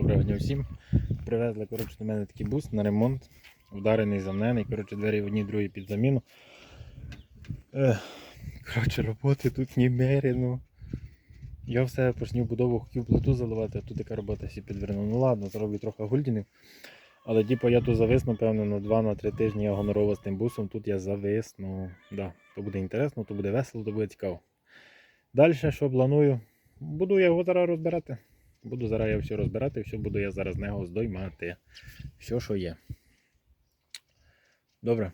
Доброго дня всім. Привезли коротше, до мене такий бус на ремонт. Вдарений замнений. Коротше, двері в одній, другій під заміну. Е, коротше, роботи тут немерено. Я все почнів будову хотів плиту заливати, а тут така робота всі підвернув. Ну ладно, зроблю трохи гульдінів. Але типу я тут завис, напевно, на 2-3 тижні я гонорова з тим бусом. Тут я завис. Ну, да, то буде інтересно, то буде весело, то буде цікаво. Далі, що планую? Буду я його зараз розбирати. Буду зараз я все розбирати, все буду я зараз з нього здоймати. Все, що є. Добре.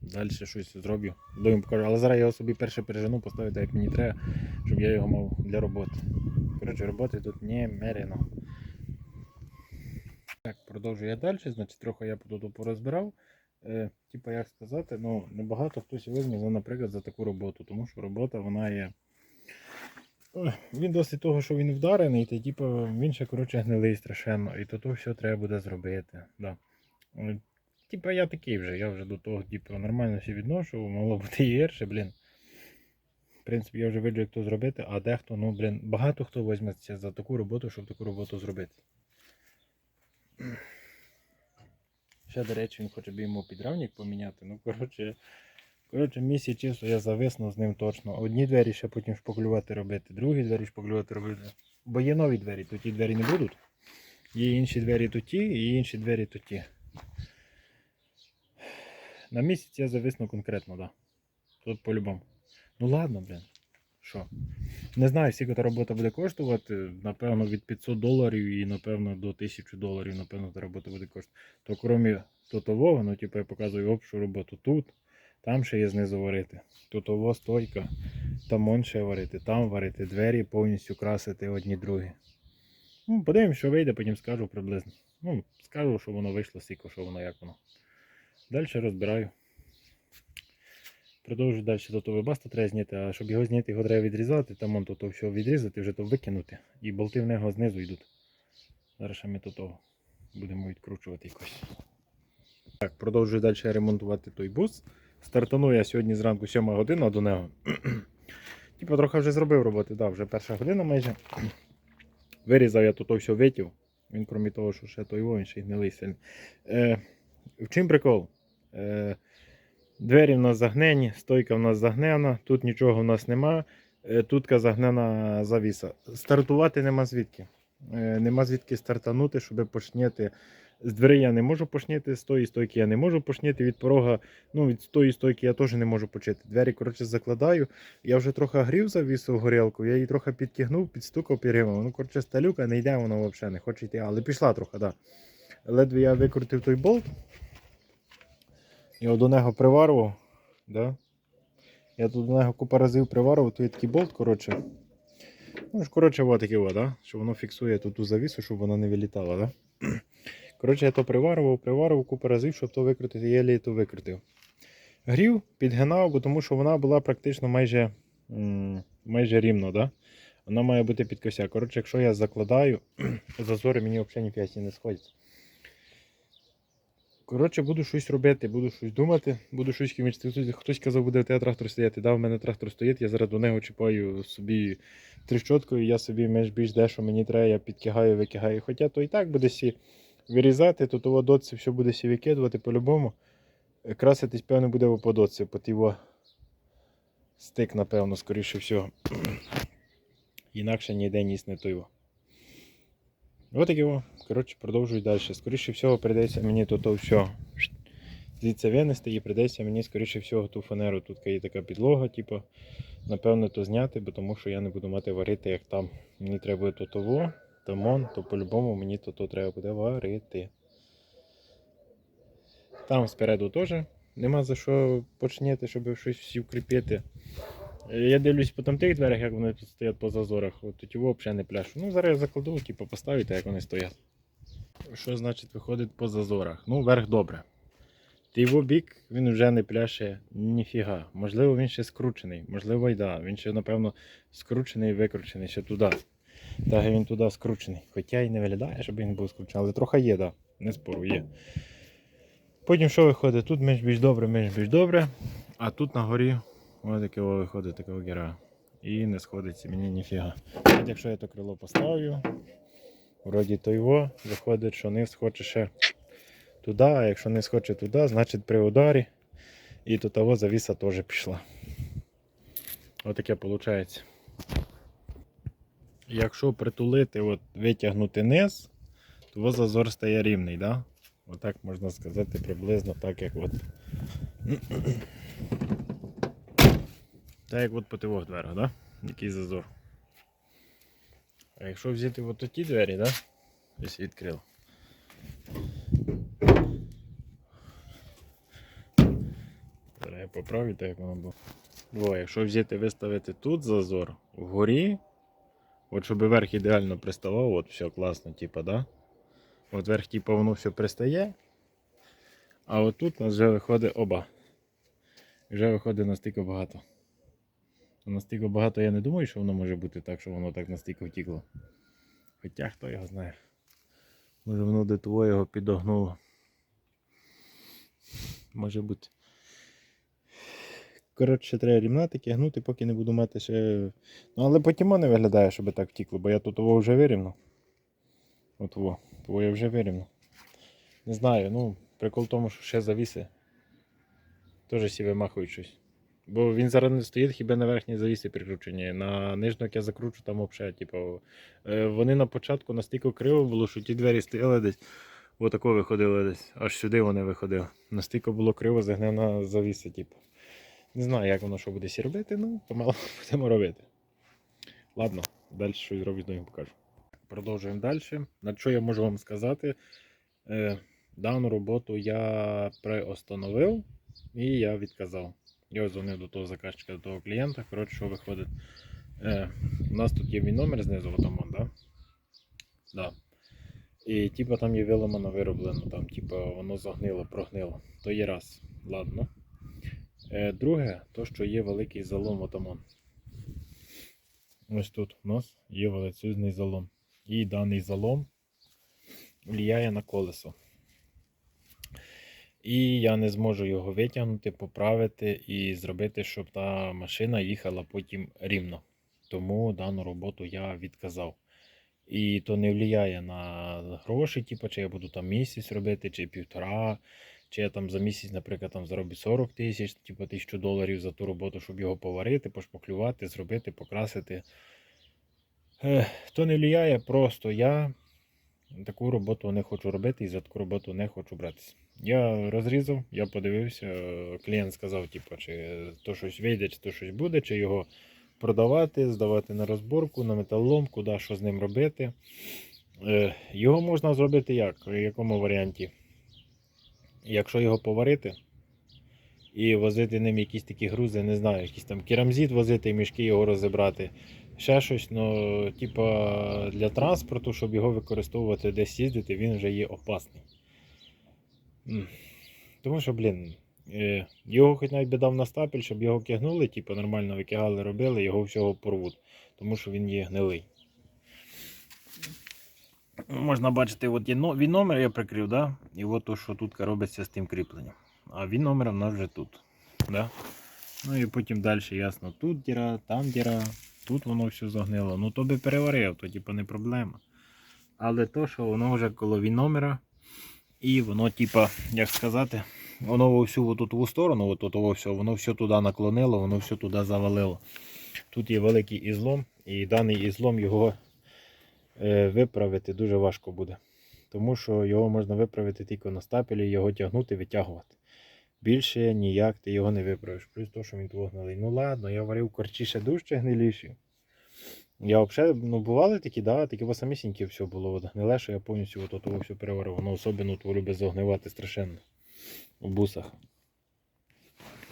Далі щось зроблю. Дойм покажу. Але зараз я його собі перше пережену, поставлю так, як мені треба, щоб я його мав для роботи. Коротше, роботи тут немерено. Так, продовжую я далі. Значить, трохи я тут порозбирав. Е, типа, як сказати, ну, небагато хтось візьме, наприклад, за таку роботу, тому що робота вона є. Він досить того, що він вдарений, то типу, він ще коротше гнилий страшенно, і то то все треба буде зробити. Да. Типа я такий вже, я вже до того типу, нормально всі відношу, могло бути і гірше, блін. В принципі, я вже виджу, як то зробити, а дехто, ну, блін, багато хто візьметься за таку роботу, щоб таку роботу зробити. Ще, до речі, він хоче б йому підрамник поміняти. Ну, коротше, коротше, місяць часу я зависну з ним точно. Одні двері ще потім шпаклювати робити, другі двері шпаклювати робити. Бо є нові двері, то ті двері не будуть. Є інші двері то ті, і інші двері то ті. На місяць я зависну конкретно, так. Да. Тут по-любому. Ну ладно, блін. Що? Не знаю, скільки та робота буде коштувати. Напевно, від 500 доларів і напевно до 1000 доларів, напевно, та робота буде коштувати. То крім тотового, ну, типу, я показую общу роботу тут, там ще є знизу варити. Тотово стойка, там ще варити, там варити, двері повністю красити одні другі. Ну, подивимось, що вийде, потім скажу приблизно. Ну, скажу, що воно вийшло, скільки, що воно, як воно. Далі розбираю. Продовжую далі до того баста треба зняти, а щоб його зняти, його треба відрізати, там он то все відрізати, вже то викинути. І болти в нього знизу йдуть. Зараз ще ми того будемо відкручувати якось. Так, продовжую далі ремонтувати той бус. Стартану я сьогодні зранку 7 година до нього. Типа трохи вже зробив роботи, да, вже перша година майже. Вирізав я тут все витів. Він, крім того, що ще той він ще й гнилий сильний. Е, в чим прикол? Е, Двері в нас загнені, стойка в нас загнена, тут нічого в нас нема. Е, Тутка загнена завіса. Стартувати нема звідки. Е, Нема звідки стартанути, щоб почняти. З двері я не можу почняти, з тої стойки я не можу почняти, від порога, ну від тої стойки я теж не можу почати. Двері, коротше, закладаю. Я вже трохи грів завісу горілку, я її трохи підтягнув, підстукав, підгримав. Ну, коротше, сталюка не йде, вона взагалі не хоче йти, але пішла трохи. Да. Ледве я викрутив той болт. Я до нього приварував. Да? Я тут до нього купа разів приварував, тут є такий болт, коротше. Ну ж, коротше, от такий, от, да? що воно фіксує ту завісу, щоб вона не вилітала. Да? Коротше, я то приварував, приварував купу разів, щоб то викрутити, я лі то викрутив. Грів, підгинав, бо тому що вона була практично майже майже рівно. Да? Вона має бути під косяк. Коротше, якщо я закладаю, зазори мені взагалі ні п'яті не сходять. Коротше, буду щось робити, буду щось думати, буду щось хімічити. Хтось казав, буде в тебе трактор стояти. Да, в мене трактор стоїть, я зараз до нього чіпаю собі тріщоткою, я собі менш більш де, що мені треба, я підтягаю, викигаю. Хоча то і так буде сі вирізати, то того дотці все буде сі викидувати по-любому. Краситись, певно, буде по дотці, по тіво стик, напевно, скоріше всього. Інакше ніде ніс не той. Ось таке о. Коротше, продовжую далі. Скоріше всього, прийдеться мені то все звідси винести і прийдеться мені, скоріше всього, ту фанеру. Тут є така підлога, типу, напевно, то зняти, бо тому що я не буду мати варити, як там. Мені треба буде то того, то то по-любому мені то, то треба буде варити. Там спереду теж нема за що почняти, щоб щось всі вкріпити. Я дивлюсь по там тих дверях, як вони стоять по зазорах. Тут його взагалі не пляшу. Ну, зараз я закладу, типу, поставити, як вони стоять. Що значить виходить по зазорах? Ну, верх добре. Його бік він вже не пляше ніфіга. Можливо, він ще скручений, можливо, й да. Він ще, напевно, скручений і викручений ще туди. Так він туди скручений. Хоча й не виглядає, щоб він був скручений, але трохи є. Да. Не спору, є. Потім що виходить? Тут менш більш добре, менш більш добре. А тут на горі ось таке виходить така гіра. І не сходиться мені ніфіга. От якщо я то крило поставлю, Вроді то його, виходить, що низ хоче ще туди, а якщо низ хоче туди, значить при ударі і до того завіса теж пішла. Отаке виходить. Якщо притулити, от, витягнути низ, то зазор стає рівний, да? Отак можна сказати приблизно так, як от. Так як от по тивох дверях, да? Який зазор. А якщо взяти от ті двері, да? Ось відкрив. Поправлю так, як воно було. О, якщо взяти виставити тут зазор вгорі, от щоб верх ідеально приставав, от все класно, типа, да? От верх, типа, воно все пристає. А от тут у нас вже виходить оба. Вже виходить настільки багато. Настільки багато я не думаю, що воно може бути так, що воно так настільки втікло. Хоча хто його знає. Може воно до того його підогнуло. Може бути. Коротше, треба рівнатики гнути, поки не буду мати ще. Ну, але потім не виглядає, щоб так втікло, бо я тут того вже вирівну. От во, того я вже вирівну. Не знаю, ну, прикол в тому, що ще завіси. Теж всі вимахують щось. Бо він зараз не стоїть хіба на верхній завісі прикручені. На нижню, як я закручу, там взагалі, типу, е, вони на початку настільки криво було, що ті двері стояли десь. Отако виходили десь. Аж сюди вони виходили. Настільки було криво, загнена завіса, типу. Не знаю, як воно що буде робити, ну, помало будемо робити. Ладно, далі щось зроблю, знову покажу. Продовжуємо далі. На що я можу вам сказати? Е, дану роботу я приостановив і я відказав. Я дзвонив до того заказчика, до того клієнта. Коротше, що виходить. Е, у нас тут є мій номер знизу, отам, он, да? Да. І типа там є виламано вироблено, там, типа воно загнило, прогнило. То є раз. Ладно. Е, друге, то, що є великий залом отамон. Ось тут у нас є величезний залом. І даний залом впливає на колесо. І я не зможу його витягнути, поправити і зробити, щоб та машина їхала потім рівно. Тому дану роботу я відказав. І то не впливає на гроші, типу, чи я буду там місяць робити, чи півтора, чи я там за місяць, наприклад, там зароблю 40 тисяч, типу тисячу доларів за ту роботу, щоб його поварити, пошпаклювати, зробити, покрасити. Ех, то не впливає, просто я таку роботу не хочу робити і за таку роботу не хочу братися. Я розрізав, я подивився, клієнт сказав, типу, чи то щось вийде, чи то щось буде, чи його продавати, здавати на розборку, на металолом, куди що з ним робити. Його можна зробити як? В якому варіанті? Якщо його поварити і возити ним якісь такі грузи, не знаю, якийсь там керамзит возити, мішки його розібрати. Ще щось, ну, типа для транспорту, щоб його використовувати десь їздити, він вже є опасний. Тому що, блін, е, його хоч навіть би дав на стапель, щоб його кигнули, типу нормально викигали, робили, його всього порвуть, тому що він є гнилий. Можна бачити, от є він номер я прикрив, да? і от то, що тут робиться з тим кріпленням. А він номер у нас вже тут. Да? Ну і потім далі ясно, тут діра, там діра, тут воно все загнило. Ну то би переварив, то типу не проблема. Але то, що воно вже коло він номера, і воно, типа, як сказати, воно всю оту ту сторону, от того все, воно все туди наклонило, воно все туди завалило. Тут є великий ізлом, і даний ізлом його виправити дуже важко буде. Тому що його можна виправити тільки на стапелі, його тягнути, витягувати. Більше ніяк ти його не виправиш. Плюс то, що він гнилий. Ну ладно, я варив корчі ще дужче гниліші. Я взагалі, ну бували такі, да, такі во самісінькі все було. От гниле, що я повністю от того все переварив. Воно особливо то любить загнивати страшенно у бусах.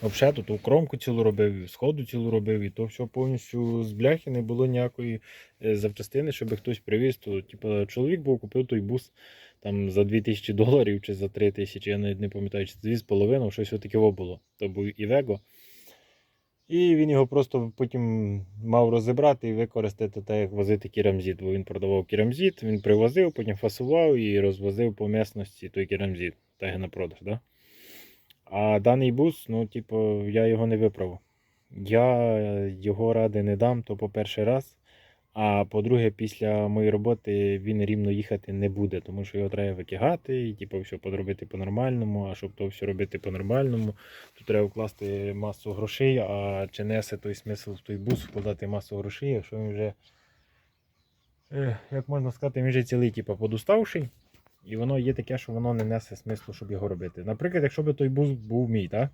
Взагалі тут кромку цілу робив, і сходу цілу робив, і то все повністю з бляхи не було ніякої е, запчастини, щоб хтось привіз. То, типу, чоловік був купив той бус там за 2000 доларів чи за 3000, я навіть не пам'ятаю, чи це 2,5, щось таке було. То був Івего. І він його просто потім мав розібрати і використати так, як возити керамзит. Бо він продавав керамзит, він привозив, потім фасував і розвозив по місності той керамзит, так на продаж. Да? А даний бус, ну, типу, я його не виправив. Я його ради не дам, то по перший раз. А по-друге, після моєї роботи він рівно їхати не буде, тому що його треба викигати і типу, все подробити по-нормальному. А щоб то все робити по-нормальному, то треба вкласти масу грошей, а чи несе той смисл в той бус вкладати масу грошей, якщо він вже, як можна сказати, він вже цілий, типу, подуставший. І воно є таке, що воно не несе смислу, щоб його робити. Наприклад, якщо б той бус був мій, так?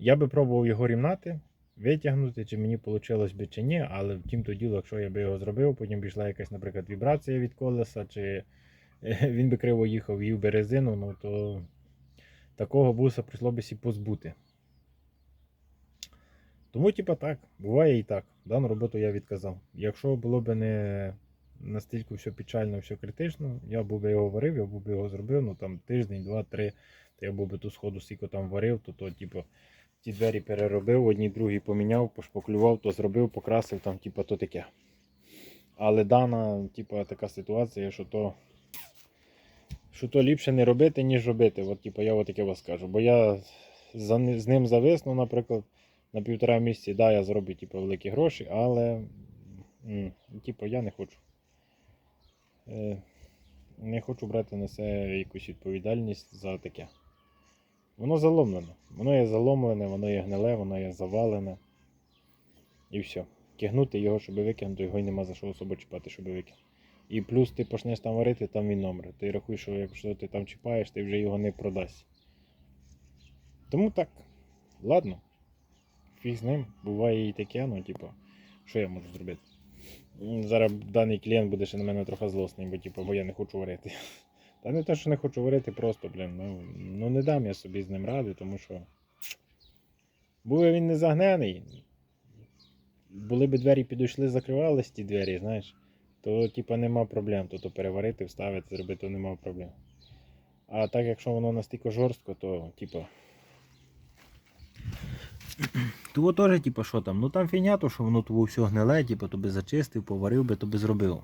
я би пробував його рівнати, витягнути, чи мені вийшло би чи ні, але втім то діло, якщо я би його зробив, потім пішла якась, наприклад, вібрація від колеса, чи е, він би криво їхав, їв би резину, ну то такого буса прийшло би сі позбути. Тому, типа, так, буває і так. Дану роботу я відказав. Якщо було б не настільки все печально, все критично, я був би його варив, я був би його зробив, ну там тиждень, два, три, то я був би ту сходу стільки там варив, то, то типу, ті двері переробив, одні другі поміняв, пошпаклював, то зробив, покрасив, там, типу, то таке. Але дана, типу, така ситуація, що то. Що то ліпше не робити, ніж робити. От, типу, я отаке вас скажу. Бо я за, з ним зависну, наприклад, на півтора місяці, да, я зроблю типу, великі гроші, але м, типу, я не хочу. Е, не хочу брати на себе якусь відповідальність за таке. Воно заломлене. Воно є заломлене, воно є гниле, воно є завалене. І все. Кигнути його, щоб викинути, його й нема за що особо чіпати, щоб викинути. І плюс ти почнеш там варити, там він номер. Ти рахуєш, що якщо ти там чіпаєш, ти вже його не продасть. Тому так. Ладно. Фіг з ним. Буває і таке, ну, типу, що я можу зробити? Зараз даний клієнт буде ще на мене трохи злосний, бо, типу, бо я не хочу варити. Та не те, що не хочу варити, просто, блін, ну, ну не дам я собі з ним ради, тому що. Був він не загнений. Були б двері підійшли, закривались ті двері, знаєш, то типа нема проблем. То, то переварити, вставити, зробити, то нема проблем. А так, якщо воно настільки жорстко, то типа. Того теж, типа, що там? Ну там фігня, то що воно того все гниле, типа, то би зачистив, поварив би, то би зробив.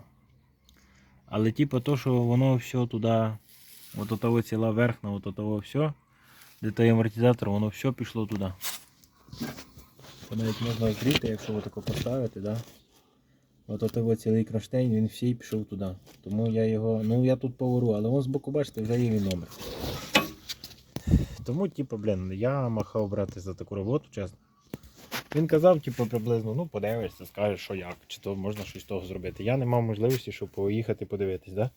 Але типа то, що воно все туди, от того ціла верхна, от того все, де той амортизатор, воно все пішло туди. То навіть можна відкрити, якщо отако поставити, да? От того цілий кронштейн, він всій пішов туди. Тому я його, ну я тут повору, але вон збоку, бачите, вже є він номер. Тому, типу, блін, я махав брати за таку роботу, чесно. Він казав, типу, приблизно, ну подивишся, скажеш, що як, чи то можна щось з того зробити. Я не мав можливості, щоб поїхати подивитись, да?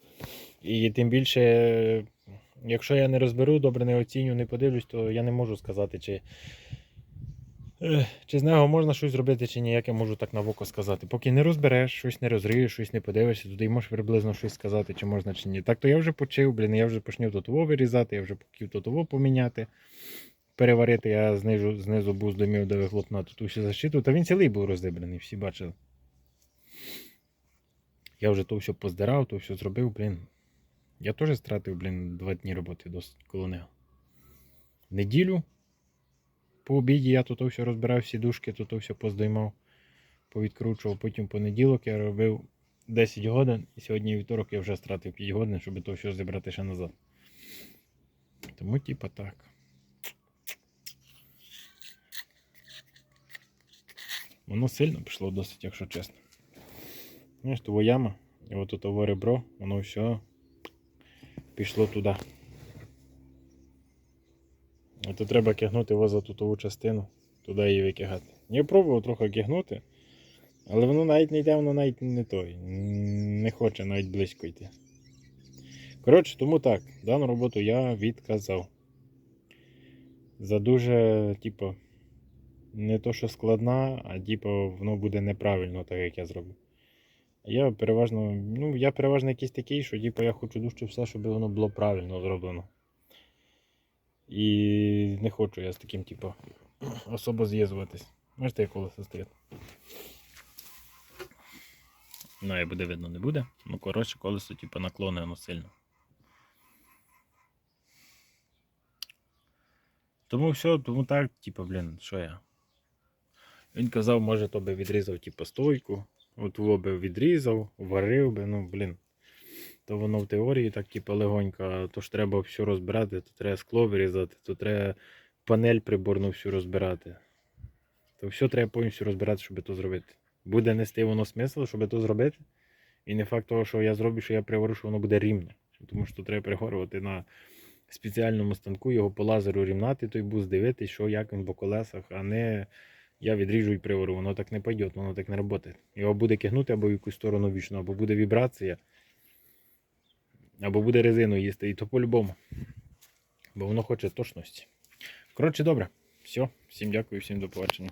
І тим більше, якщо я не розберу, добре не оціню, не подивлюсь, то я не можу сказати, чи, чи з нього можна щось зробити, чи ні, як я можу так на око сказати. Поки не розбереш, щось не розриєш, щось не подивишся, туди можеш приблизно щось сказати, чи можна, чи ні. Так то я вже почив, блін, я вже почнів тотово вирізати, я вже хотів тотово поміняти. Переварити я знизу, знизу бус домів до вихлопна тут усю защиту, та він цілий був роздибраний, всі бачили. Я вже то все поздирав, то все зробив, блін. Я теж стратив, блін, два дні роботи досить коло нього. Неділю по обіді я тут все розбирав всі дужки, тут все поздоймав, повідкручував. Потім понеділок я робив 10 годин, і сьогодні вівторок я вже стратив 5 годин, щоб то все зібрати ще назад. Тому, типа, так. Воно сильно пішло досить, якщо чесно. Знаєш, того яма, і от того ребро, воно все пішло туди. Ото треба кигнути його за тутову частину, туди її викигати. Я пробував трохи кигнути, але воно навіть не йде, воно навіть не той. Не хоче навіть близько йти. Коротше, тому так, дану роботу я відказав. За дуже, типу, не то, що складна, а типу, воно буде неправильно, так як я зроблю. Я переважно, ну, я переважно якийсь такий, що типу, я хочу дуже все, щоб воно було правильно зроблено. І не хочу я з таким, типу, особо з'єднуватись. Можете як колесо стоїть. Ну, і буде видно, не буде. Ну, коротше, колесо, типу, наклоне воно сильно. Тому все, тому так, типу, блін, що я. Він казав, може, то би відрізав, типу, стойку. От би відрізав, варив би, ну, блін. То воно в теорії так, типу, легонько, то ж треба все розбирати, то треба скло вирізати, то треба панель приборну всю розбирати. То все треба повністю розбирати, щоб то зробити. буде нести воно смисл, щоб то зробити. І не факт того, що я зроблю, що я приварю, що воно буде рівне. Тому що треба пригорювати на спеціальному станку, його по лазеру рівнати, той бус дивитись, що як він по колесах, а не я відріжу і приварю. Воно так не пойде, воно так не працює. Його буде кигнути або в якусь сторону вічно, або буде вібрація, або буде резину їсти. І то по-любому. Бо воно хоче точності. Коротше, добре. Все, всім дякую, всім до побачення.